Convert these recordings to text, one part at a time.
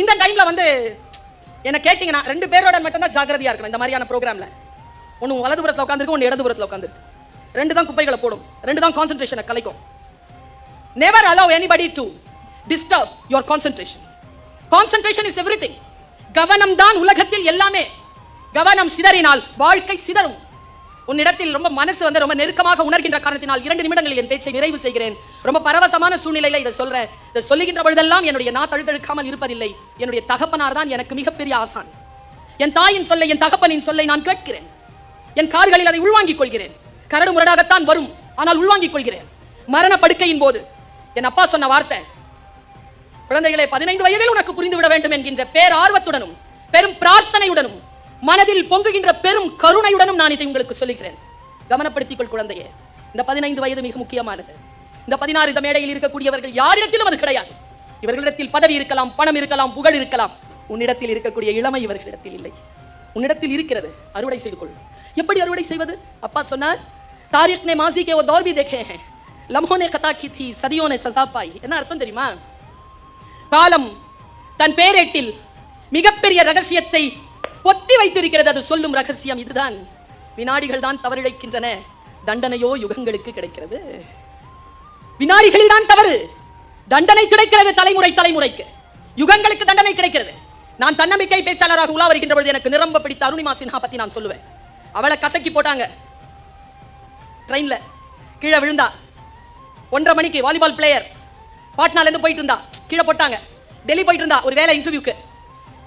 இந்த டைம்ல வந்து என்ன கேட்டீங்கன்னா ரெண்டு பேரோட மட்டும் தான் ஜாக்கிரதையா இருக்கணும் இந்த மாதிரியான ப்ரோக்ராம்ல ஒன்னு வலதுபுறத்துல உட்காந்துருக்கு ஒன்று இடதுபுறத்துல உட்காந்துருக்கு ரெண்டு தான் குப்பைகளை போடும். ரெண்டு தான் கான்சென்ட்ரேஷனை கலைக்கும். Never allow anybody to disturb your your concentration is everything கவனம் தான் உலகத்தில் எல்லாமே. கவனம் சிதறினால் வாழ்க்கை சிதறும். உன்னிடத்தில் ரொம்ப மனசு வந்து ரொம்ப நெருக்கமாக உணர்கின்ற காரணத்தினால் இரண்டு நிமிடங்களில் என் பேச்சை நிறைவு செய்கிறேன். ரொம்ப பரவசமான சூழ்நிலையில இதை சொல்றேன். இதை சொல்லுகின்ற பொழுதெல்லாம் என்னுடைய நான் தழுத்தெடுக்காமல் இருப்பதில்லை. என்னுடைய தகப்பனார் தான் எனக்கு மிகப்பெரிய ஆசான். என் தாயின் சொல்லை என் தகப்பனின் சொல்லை நான் கேட்கிறேன். என் கார்களில் அதை உள்வாங்கிக் கொள்கிறேன். கரடு முரடாகத்தான் வரும் ஆனால் உள்வாங்கிக் கொள்கிறேன். மரண படுக்கையின் போது என் அப்பா சொன்ன வார்த்தை குழந்தைகளை பதினைந்து வயதில் உனக்கு புரிந்துவிட வேண்டும் என்கின்ற பேர் ஆர்வத்துடனும் பெரும் பிரார்த்தனையுடனும் மனதில் பொங்குகின்ற பெரும் கருணையுடனும் நான் இதை உங்களுக்கு சொல்லுகிறேன். கவனப்படுத்திக் கொள் குழந்தையே. இந்த பதினைந்து வயது மிக முக்கியமானது. இந்த பதினாறு இந்த மேடையில் இருக்கக்கூடியவர்கள் யாரிடத்திலும் அது கிடையாது. இவர்களிடத்தில் பதவி இருக்கலாம் பணம் இருக்கலாம் புகழ் இருக்கலாம். உன்னிடத்தில் இருக்கக்கூடிய இளமை இவர்களிடத்தில் இல்லை. உன்னிடத்தில் இருக்கிறது அறுவடை செய்து கொள். எப்படி அறுவடை செய்வது? அப்பா சொன்னார் தாரிக் மாசிக்கே ஓ தௌர் தேகே லம்ஹோனே லம்ஹோ கதா கி தி சதியோனே நே என்ன அர்த்தம் தெரியுமா? காலம் தன் பேரேட்டில் மிகப்பெரிய ரகசியத்தை பொத்தி வைத்திருக்கிறது அது சொல்லும் ரகசியம் இதுதான். வினாடிகள் தான் தவறிழைக்கின்றன. தண்டனையோ யுகங்களுக்கு கிடைக்கிறது. வினாடிகளில் தான் தவறு. தண்டனை கிடைக்கிறது தலைமுறை தலைமுறைக்கு. யுகங்களுக்கு தண்டனை கிடைக்கிறது. நான் தன்னம்பிக்கை பேச்சாளராக உலா வருகின்ற பொழுது எனக்கு நிரம்ப பிடித்த அருணிமா சின்ஹா பத்தி நான் சொல்லுவேன். அவளை கசக்கி போட்டாங்க. ட்ரெயின்ல கீழே விழுந்தா. ஒன்றரை மணிக்கு வாலிபால் பிளேயர் பாட்னால இருந்து போயிட்டு இருந்தா. கீழே போட்டாங்க. டெல்லி போயிட்டு இருந்தா. ஒரு வேலை இன்டர்வியூக்கு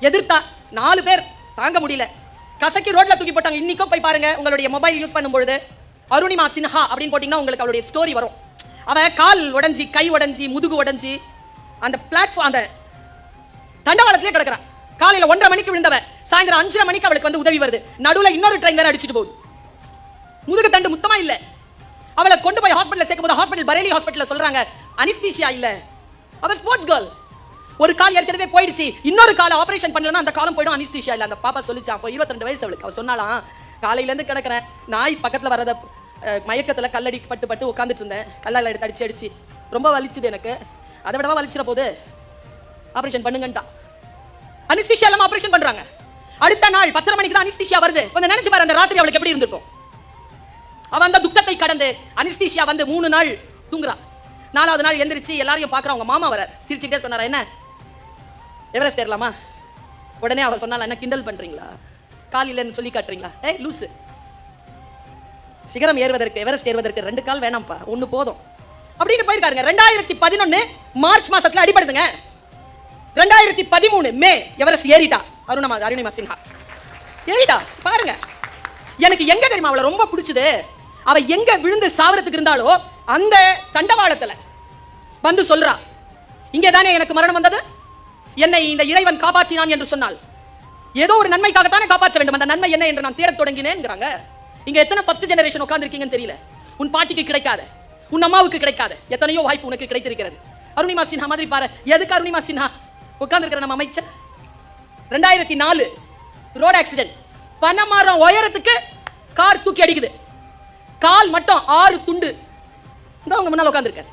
எதிர்த்தா நாலு பேர். தாங்க முடியல. கசக்கி ரோட்ல தூக்கி போட்டாங்க. இன்னைக்கும் போய் பாருங்க உங்களுடைய மொபைல் யூஸ் பண்ணும்பொழுது அருணிமா சின்ஹா அப்படின்னு போட்டிங்கன்னா உங்களுக்கு அவளுடைய ஸ்டோரி வரும். அவ கால் உடஞ்சி கை உடஞ்சி முதுகு உடைஞ்சி அந்த பிளாட்ஃபார்ம் அந்த தண்டவாளத்திலே கிடக்கிறான் காலையில் ஒன்றரை மணிக்கு விழுந்தவ சாயந்தரம் அஞ்சரை மணிக்கு அவளுக்கு வந்து உதவி வருது. நடுவில் இன்னொரு ட்ரெயின் வேற அடிச்சுட்டு போகுது. முதுகு தண்டு முத்தமா இல்லை. அவளை கொண்டு போய் ஹாஸ்பிட்டலில் சேர்க்கும் போது ஹாஸ்பிட்டல் பரேலி ஹாஸ்பிட்டலில் சொல்றாங்க அனிஸ்தீஷியா இல்லை. அவள் ஸ்போர்ட்ஸ் கேர்ள் ஒரு கால் ஏற்கனவே போயிடுச்சு. இன்னொரு கால் ஆபரேஷன் பண்ணலன்னா அந்த காலம் போயிடும். அனிஸ்தீசியா இல்லை. அந்த பாப்பா சொல்லிச்சா. அப்போ 22 வயசு அவளுக்கு. அவள் சொன்னாலாம் காலையில இருந்து கிடக்குறேன். நாய் பக்கத்துல வரத மயக்கத்தில் மயக்கத்துல கல்லடி பட்டு பட்டு உட்காந்துட்டு இருந்தேன். கல்லால் எடுத்து அடிச்சு அடிச்சு. ரொம்ப வலிச்சுது எனக்கு. அதை விடவா வலிச்சிட போது ஆபரேஷன் பண்ணுங்கன்ட்டா. அனிஸ்தீஷியா இல்லாமல் ஆபரேஷன் பண்றாங்க. அடுத்த நாள் பத்தரை மணிக்கு தான் அனிஸ்தீஷியா வருது. கொஞ்சம் நினைச்சு பாரு அந்த ராத்திரி அவளுக்கு எப்படி இருந்திருக்கும். அவ அந்த துக்கத்தை கடந்து அனிஸ்தீஷியா வந்து மூணு நாள் தூங்குறா. நாலாவது நாள் எந்திரிச்சு எல்லாரையும் பாக்குறா அவங்க மாமா வர சிரிச்சுக்கிட்டே சொன்னாரா என்ன? எவரெஸ்ட் ஏறலாமா? உடனே அவ சொன்னால என்ன கிண்டல் பண்றீங்களா? கால் இல்லைன்னு சொல்லி காட்டுறீங்களா? ஏய் லூசு. சிகரம் ஏறுவதற்கு எவரெஸ்ட் ஏறுவதற்கு ரெண்டு கால் வேணாம்ப்பா. ஒன்று போதும். அப்படின்னு போயிருக்காருங்க. ரெண்டாயிரத்தி பதினொன்னு மார்ச் மாசத்துல அடிபடுதுங்க. ரெண்டாயிரத்தி பதிமூணு மே எவரெஸ்ட் ஏறிட்டா? அருணமா அருணிமா சின்ஹா. ஏறிட்டா? பாருங்க. எனக்கு எங்க தெரியுமா அவளை ரொம்ப பிடிச்சது? அவ எங்க விழுந்து சாவறதுக்கு இருந்தாலோ அந்த தண்டவாளத்துல வந்து சொல்றா. இங்கே தானே எனக்கு மரணம் வந்தது? என்னை இந்த இறைவன் காப்பாற்றினான் என்று சொன்னால் ஏதோ ஒரு நன்மைக்காகத்தானே காப்பாற்ற வேண்டும். அந்த நன்மை என்ன என்று நான் தேடத் தொடங்கினேன்ங்கிறாங்க இங்க எத்தனை ஃபர்ஸ்ட் ஜெனரேஷன் உட்காந்துருக்கீங்கன்னு தெரியல. உன் பாட்டிக்கு கிடைக்காத உன் அம்மாவுக்கு கிடைக்காத எத்தனையோ வாய்ப்பு உனக்கு கிடைத்திருக்கிறது. அருணிமா சின்ஹா மாதிரி பாரு. எதுக்கு அருணிமா சின்ஹா? உட்காந்துருக்கிற நம்ம அமைச்சர். ரெண்டாயிரத்தி நாலு ரோடு ஆக்சிடென்ட் பனைமரம் உயரத்துக்கு கார் தூக்கி அடிக்குது. கால் மட்டும் ஆறு துண்டு. இந்த உங்க முன்னால் உட்காந்துருக்காரு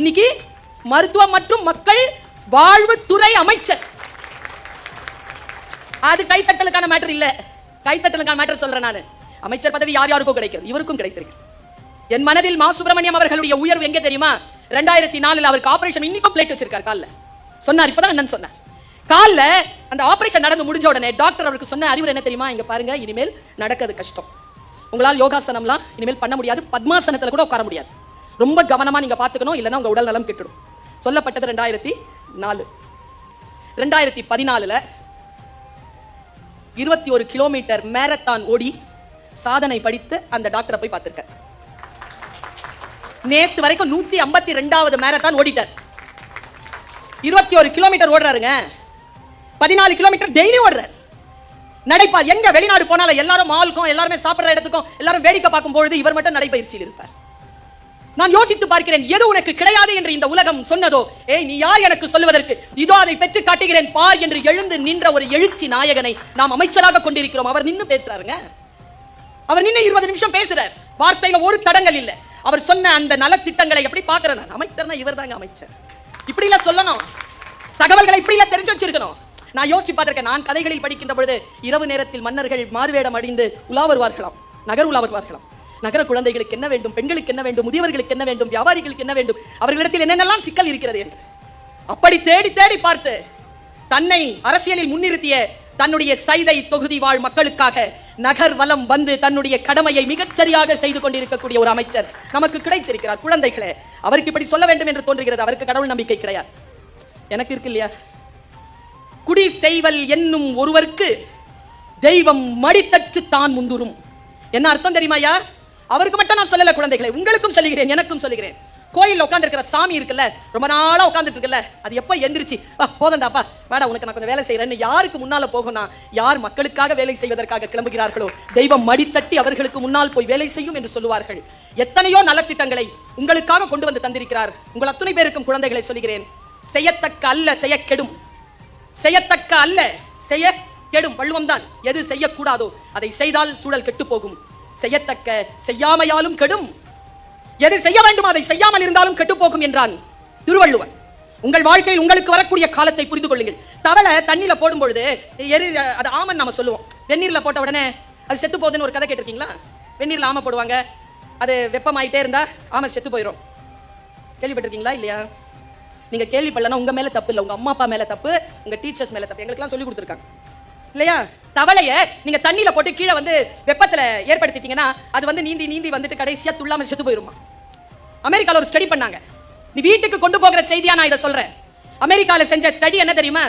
இன்னைக்கு மருத்துவம் மற்றும் மக்கள் வாழ்வுத்துறை அமைச்சர். அது கைத்தட்டலுக்கான மேட்டர் இல்ல. கைத்தட்டலுக்கான மேட்டர் சொல்றேன் நான். அமைச்சர் பதவி யார் யாருக்கும் கிடைக்கிறது இவருக்கும் கிடைத்திருக்கு. என் மனதில் மா. சுப்பிரமணியம் அவர்களுடைய உயர்வு எங்க தெரியுமா? ரெண்டாயிரத்தி நாலுல அவருக்கு ஆபரேஷன் இன்னைக்கும் பிளேட் வச்சிருக்கார் காலில். சொன்னார் இப்பதான் என்னன்னு சொன்னார். காலில் அந்த ஆபரேஷன் நடந்து முடிஞ்ச உடனே டாக்டர் அவருக்கு சொன்ன அறிவுரை என்ன தெரியுமா? இங்க பாருங்க இனிமேல் நடக்கிறது கஷ்டம். உங்களால் யோகாசனம்லாம் இனிமேல் பண்ண முடியாது. பத்மாசனத்துல கூட உட்கார முடியாது. ரொம்ப கவனமா நீங்க பாத்துக்கணும் இல்லைன்னா உங்க உடல் நலம் கெட்டுடும். சொல்லப்பட்டது ரெண்டாயிரத்தி நாலு. ரெண்டாயிரத்தி பதினாலுல இருபத்தி ஒரு கிலோமீட்டர் மேரத்தான் ஓடி சாதனை படித்து அந்த டாக்டரை போய் பார்த்திருக்கார் நேத்து வரைக்கும் நூத்தி ஐம்பத்தி ரெண்டாவது மேரத்தான் ஓடிட்டார். இருபத்தி ஒரு கிலோமீட்டர் ஓடுறாருங்க. பதினாலு கிலோமீட்டர் டெய்லி ஓடுறாரு. நடைப்பார் எங்க வெளிநாடு போனாலும் எல்லாரும் மாலுக்கும் எல்லாருமே சாப்பிடுற இடத்துக்கும் எல்லாரும் வேடிக்கை பார்க்கும் பொழுது இவர் மட்டும் நடைபயிற்சியில் இருப்பார். நான் யோசித்து பார்க்கிறேன் எது உனக்கு கிடையாது என்று இந்த உலகம் சொன்னதோ? ஏய் நீ யார் எனக்கு சொல்லுவதற்கு? இதோ அதை பெற்று காட்டுகிறேன் பார் என்று எழுந்து நின்ற ஒரு எழுச்சி நாயகனை நாம் அமைச்சராக கொண்டிருக்கிறோம். அவர் நின்று பேசுறாருங்க. அவர் நின்று இருபது நிமிஷம் பேசுறார். வார்த்தையில ஒரு தடங்கள் இல்ல. அவர் சொன்ன அந்த நலத்திட்டங்களை எப்படி பாக்குறேன் நான்? அமைச்சர்னா இவர் தாங்க அமைச்சர். இப்படி இல்ல சொல்லணும். தகவல்களை இப்படி எல்லாம் தெரிஞ்சு வச்சிருக்கணும். நான் யோசிச்சு பார்த்திருக்கேன். நான் கதைகளில் படிக்கின்ற பொழுது இரவு நேரத்தில் மன்னர்கள் மாறுவேடம் அடைந்து உலா வருவார்களாம் நகர் உலா வருவார்களாம் நகர குழந்தைகளுக்கு என்ன வேண்டும் பெண்களுக்கு என்ன வேண்டும் முதியவர்களுக்கு என்ன வேண்டும் வியாபாரிகளுக்கு என்ன வேண்டும் அவர்களிடத்தில் என்னென்னலாம் சிக்கல் இருக்கிறது? என்று அப்படி தேடி தேடி பார்த்து தன்னை அரசியலில் முன்னிறுத்திய தன்னுடைய சைதை தொகுதி வாழ் மக்களுக்காக நகர் வலம் வந்து தன்னுடைய கடமையை மிகச்சரியாக செய்து கொண்டிருக்கக்கூடிய ஒரு அமைச்சர் நமக்கு கிடைத்திருக்கிறார். குழந்தைகளே அவருக்கு இப்படி சொல்ல வேண்டும் என்று தோன்றுகிறது. அவருக்கு கடவுள் நம்பிக்கை கிடையாது. எனக்கு இருக்கு இல்லையா? குடி செய்வல் என்னும் ஒருவருக்கு தெய்வம் மடித்தச்சு தான் முந்துரும் என்ன அர்த்தம் தெரியுமாயா அவருக்கு மட்டும் நான் சொல்லல குழந்தைகளை. உங்களுக்கும் சொல்லுகிறேன் எனக்கும் சொல்லுகிறேன். கோயில் உட்கார்ந்து இருக்கிற சாமி இருக்குல்ல ரொம்ப நாளா உட்கார்ந்துட்டு இருக்குல்ல அது எப்ப எந்திரிச்சு வா போதண்டாப்பா வாடா உனக்கு நான் கொஞ்சம் வேலை செய்யறேன்னு யாருக்கு முன்னால போகும்னா யார் மக்களுக்காக வேலை செய்வதற்காக கிளம்புகிறார்களோ தெய்வம் மடித்தட்டி அவர்களுக்கு முன்னால் போய் வேலை செய்யும் என்று சொல்லுவார்கள். எத்தனையோ நலத்திட்டங்களை உங்களுக்காக கொண்டு வந்து தந்திருக்கிறார். உங்கள் அத்துணை பேருக்கும் குழந்தைகளை சொல்கிறேன் செய்யத்தக்க அல்ல செய்ய கெடும் செய்யத்தக்க அல்ல செய்ய கெடும் வள்ளுவம் தான் எது செய்யக்கூடாதோ அதை செய்தால் சூழல் கெட்டு போகும். செய்யத்தக்க செய்யாமையாலும் கெடும். எது செய்ய வேண்டும் அதை செய்யாமல் இருந்தாலும் கெட்டு போகும் என்றான் திருவள்ளுவர். உங்கள் வாழ்க்கையில் உங்களுக்கு வரக்கூடிய காலத்தை புரிந்து கொள்ளுங்கள். தவளை தண்ணியில போடும் பொழுது எரி அது ஆமன் நாம சொல்லுவோம். வெந்நீர்ல போட்ட உடனே அது செத்து போகுதுன்னு ஒரு கதை கேட்டிருக்கீங்களா? வெந்நீர்ல ஆமை போடுவாங்க. அது வெப்பமாயிட்டே இருந்தா ஆமை செத்து போயிடும் கேள்விப்பட்டிருக்கீங்களா இல்லையா? நீங்க கேள்விப்படலன்னா உங்க மேல தப்பு இல்லை. உங்க அம்மா அப்பா மேல தப்பு உங்க டீச்சர்ஸ் மேல தப்பு. எங்களுக்கெல்லாம் சொல்லி கொடுத்துருக்காங்க. இல்லையா? தவளைய நீங்க தண்ணியில போட்டு கீழே வந்து வெப்பத்துல ஏற்படுத்திட்டீங்கன்னா அது வந்து நீந்தி நீந்தி வந்துட்டு கடைசியா துள்ளாம செத்து போயிருமா? அமெரிக்கால ஒரு ஸ்டடி பண்ணாங்க. நீ வீட்டுக்கு கொண்டு போகிற செய்தியா நான் இதை சொல்றேன். அமெரிக்கால செஞ்ச ஸ்டடி என்ன தெரியுமா?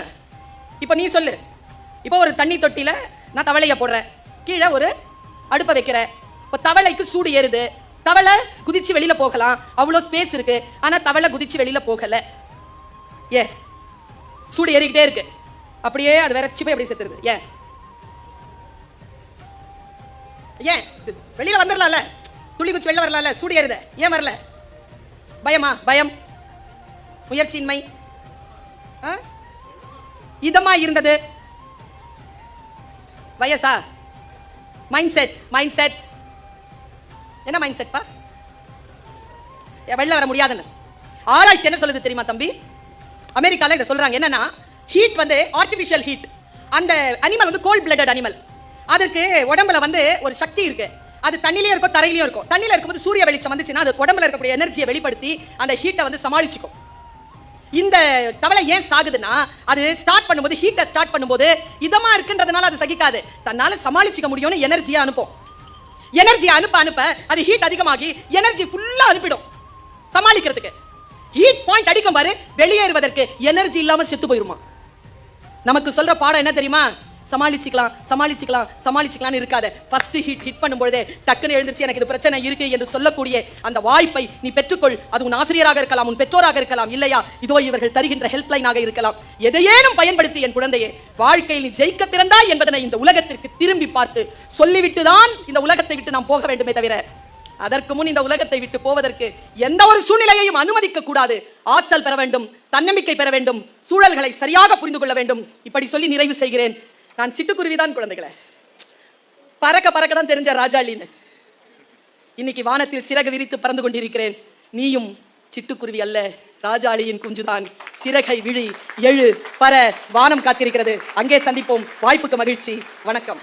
இப்போ நீ சொல்லு. இப்போ ஒரு தண்ணி தொட்டில நான் தவளைய போடுறேன். கீழே ஒரு அடுப்பை வைக்கிறேன். இப்போ தவளைக்கு சூடு ஏறுது. தவளை குதிச்சு வெளியில போகலாம். அவ்வளோ ஸ்பேஸ் இருக்கு. ஆனா தவளை குதிச்சு வெளியில போகல. ஏ சூடு ஏறிக்கிட்டே இருக்கு. அப்படியே அது வேற போய் அப்படியே செத்துருது. ஏன்? ஏன்? இது வெளியில வந்துடலாம்ல துள்ளி குச்சி வெளில வரலாம்ல. சூடு ஏறுத. ஏன் வரல? பயமா? பயம்? முயற்சியின்மை? ஆ? இதமா இருந்தது? வயசா? மைண்ட் செட் மைண்ட் செட் என்ன மைண்ட் செட்பா வெளில வர முடியாதுன்னு. ஆராய்ச்சி என்ன சொல்லுது தெரியுமா தம்பி? அமெரிக்கால இதை சொல்றாங்க. என்னன்னா ஹீட் வந்து ஆர்டிஃபிஷியல் ஹீட் அந்த அனிமல் வந்து கோல்ட் பிளட்டட் அனிமல் அதற்கு உடம்புல வந்து ஒரு சக்தி இருக்கு. அது தண்ணிலயும் இருக்கும் தரையிலயும் இருக்கும் தண்ணில இருக்கும்போது சூரிய வெளிச்சம் வந்துச்சுன்னா அது உடம்புல இருக்கக்கூடிய எனர்ஜியை வெளிப்படுத்தி அந்த ஹீட்டை வந்து சமாளிச்சுக்கும். இந்த தவளை ஏன் சாகுதுன்னா அது ஸ்டார்ட் பண்ணும்போது ஹீட்டை ஸ்டார்ட் பண்ணும்போது இதமா இருக்குன்றதுனால அது சகிக்காது. தன்னால சமாளிச்சுக்க முடியும்னு எனர்ஜியை அனுப்பும். எனர்ஜியை அனுப்ப அனுப்ப அது ஹீட் அதிகமாகி எனர்ஜி ஃபுல்லா அனுப்பிடும். சமாளிக்கிறதுக்கு. ஹீட் பாயிண்ட் அடிக்கும் பாரு வெளியேறுவதற்கு எனர்ஜி இல்லாம செத்து போயிருமா? நமக்கு சொல்ற பாடம் என்ன தெரியுமா? சமாளிச்சுக்கலாம் சமாளிச்சுக்கலாம் சமாளிச்சுக்கலாம்னு இருக்காத. ஃபர்ஸ்ட் ஹிட் ஹிட் பண்ணும்பொழுதே டக்குன்னு எழுந்திருச்சு எனக்கு இது பிரச்சனை இருக்கு என்று சொல்லக்கூடிய அந்த வாய்ப்பை நீ பெற்றுக்கொள். அது உன் ஆசிரியராக இருக்கலாம் உன் பெற்றோராக இருக்கலாம் இல்லையா? இதோ இவர்கள் தருகின்ற ஹெல்ப்லைனாக இருக்கலாம். எதையேனும் பயன்படுத்தி என் குழந்தையே வாழ்க்கையில் நீ ஜெயிக்க பிறந்தாய் என்பதனை இந்த உலகத்திற்கு திரும்பி பார்த்து சொல்லிவிட்டு தான் இந்த உலகத்தை விட்டு நாம் போக வேண்டுமே தவிர அதற்கு முன் இந்த உலகத்தை விட்டு போவதற்கு எந்த ஒரு சூழ்நிலையையும் அனுமதிக்க கூடாது. ஆற்றல் பெற வேண்டும் தன்னம்பிக்கை பெற வேண்டும் சூழல்களை சரியாக புரிந்து கொள்ள வேண்டும். இப்படி சொல்லி நிறைவு செய்கிறேன். நான் சிட்டுக்குருவிதான் குழந்தைகளை. பறக்க பறக்க தான் தெரிஞ்ச ராஜாளின்னு. இன்னைக்கு வானத்தில் சிறகு விரித்து பறந்து கொண்டிருக்கிறேன். நீயும் சிட்டுக்குருவி அல்ல ராஜாளியின் குஞ்சுதான். சிறகை விழி எழு பற வானம் காத்திருக்கிறது. அங்கே சந்திப்போம். வாய்ப்புக்கு மகிழ்ச்சி. வணக்கம்.